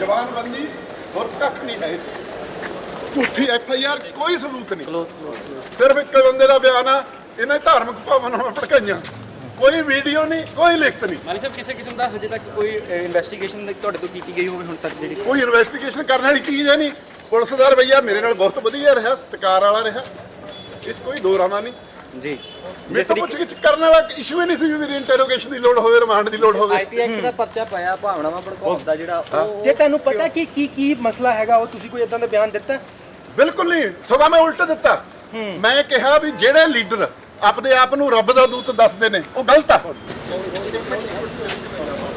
ਜਵਾਨਬੰਦੀ ਹੋਰ ਕੱਖ ਨਹੀਂ ਹੈ। ਝੂਠੀ ਐਫ ਆਈ ਆਰ ਕੋਈ ਸਬੂਤ ਨਹੀਂ। ਸਿਰਫ ਇੱਕ ਬੰਦੇ ਦਾ ਬਿਆਨ ਆ ਇਹਨੇ ਧਾਰਮਿਕ ਭਾਵਨਾਵਾਂ ਭੜਕਾਈਆਂ। ਕੋਈ ਵੀਡੀਓ ਨਹੀਂ ਕੋਈ ਲਿਖਤ ਨਹੀਂ। ਮਾਲੀ ਸਾਹਿਬ ਕਿਸੇ ਕਿਸਮ ਦਾ ਹਜੇ ਤੱਕ ਕੋਈ ਇਨਵੈਸਟੀਗੇਸ਼ਨ ਤੁਹਾਡੇ ਤੋਂ ਕੀਤੀ ਗਈ ਹੋਵੇ ਹੁਣ ਤੱਕ ਜਿਹੜੀ? ਕੋਈ ਇਨਵੈਸਟੀਗੇਸ਼ਨ ਕਰਨ ਵਾਲੀ ਚੀਜ਼ ਹੈ ਨਹੀਂ। ਪੁਲਿਸ ਦਾ ਰਵੱਈਆ ਮੇਰੇ ਨਾਲ ਬਹੁਤ ਵਧੀਆ ਰਿਹਾ ਸਤਿਕਾਰ ਵਾਲਾ ਰਿਹਾ। ਇਹ ਕੋਈ ਦੋ ਰਾਮਾ ਨਹੀਂ। ਜੀ। ਮੇਰੇ ਤੋਂ ਪੁੱਛ ਗਿੱਛ ਕਰਨ ਵਾਲਾ ਇਸ਼ੂ ਹੀ ਨਹੀਂ ਸੀ ਵੀ ਮੇਰੀ ਇੰਟਰੋਗੇਸ਼ਨ ਦੀ ਲੋੜ ਹੋਵੇ ਰਿਮਾਂਡ ਦੀ ਲੋੜ ਹੋਵੇ। ਆਈਟੀ ਐਕਟ ਦਾ ਪਰਚਾ ਪਾਇਆ ਭਾਵਨਾਵਾਂ ਭੜਕਾਉਣ ਦਾ ਜਿਹੜਾ ਉਹ ਜੇ ਤੁਹਾਨੂੰ ਪਤਾ ਕਿ ਕੀ ਕੀ ਮਸਲਾ ਹੈਗਾ ਉਹ ਤੁਸੀਂ ਕੋਈ ਇਦਾਂ ਦਾ ਬਿਆਨ ਦਿੱਤਾ? ਬਿਲਕੁਲ ਨਹੀਂ ਸਗੋਂ ਮੈਂ ਉਲਟ ਦਿੱਤਾ। ਮੈਂ ਕਿਹਾ ਵੀ ਜਿਹੜੇ ਲੀਡਰ ਆਪਣੇ ਆਪ ਨੂੰ ਰੱਬ ਦਾ ਦੂਤ ਦੱਸਦੇ ਨੇ ਉਹ ਗਲਤ ਆ।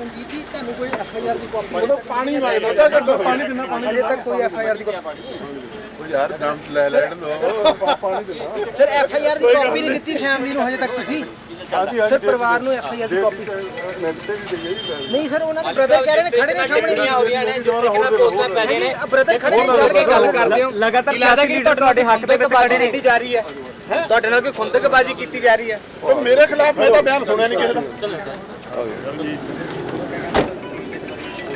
ਰਣਜੀਤ ਜੀ ਤੁਹਾਨੂੰ ਕੋਈ ਐਫ ਆਈ ਆਰ ਦੀ ਕਾਪੀ ਉਦੋਂ ਪਾਣੀ ਮੰਗਦਾ ਤਾਂ ਘੱਟੋ ਪਾਣੀ ਦਿੰਨਾ ਪਾਣੀ ਹਜੇ ਤੱਕ ਕੋਈ ਐਫ ਆਈ ਆਰ ਦੀ ਉਹ ਯਾਰ ਦਮ ਲੈ ਲੈਣ ਲੋ ਸਰ ਐਫ ਆਈ ਆਰ ਦੀ ਕਾਪੀ ਨਹੀਂ ਦਿੱਤੀ ਫੈਮਿਲੀ ਨੂੰ ਹਜੇ ਤੱਕ ਤੁਸੀਂ? ਸਰ ਪਰਿਵਾਰ ਨੂੰ ਐਫ ਆਈ ਆਰ ਦੀ ਕਾਪੀ ਨਹੀਂ ਸਰ ਉਹਨਾਂ ਦੇ ਬ੍ਰਦਰ ਕਹਿ ਰਹੇ ਨੇ ਖੜੇ ਨੇ ਸਾਹਮਣੇ। ਹੋ ਰਹੀਆਂ ਨੇ ਜੋ ਕਿਹਨਾਂ ਪੋਸਟਾਂ ਪੈ ਗਏ ਨੇ। ਬ੍ਰਦਰ ਖੜੇ ਨੇ ਗੱਲ ਕਰਦੇ ਹੋ। ਲਗਾਤਾਰ ਲੱਗਦਾ ਕਿ ਤੁਹਾਡੇ ਹੱਕ ਦੇ ਵਿੱਚ ਖੜੇ ਨੇ। ਜਾ ਰਹੀ ਹੈ? ਤੁਹਾਡੇ ਨਾਲ ਕੋਈ ਖੁੰਦਕਬਾਜ਼ੀ ਕੀਤੀ ਜਾ ਰਹੀ ਹੈ? ਉਹ ਮੇਰੇ ਖਿਲਾਫ ਮੈਂ ਤਾਂ ਬਿਆਨ ਸੁਣਿਆ ਨਹੀਂ ਕਿਸੇ ਦਾ।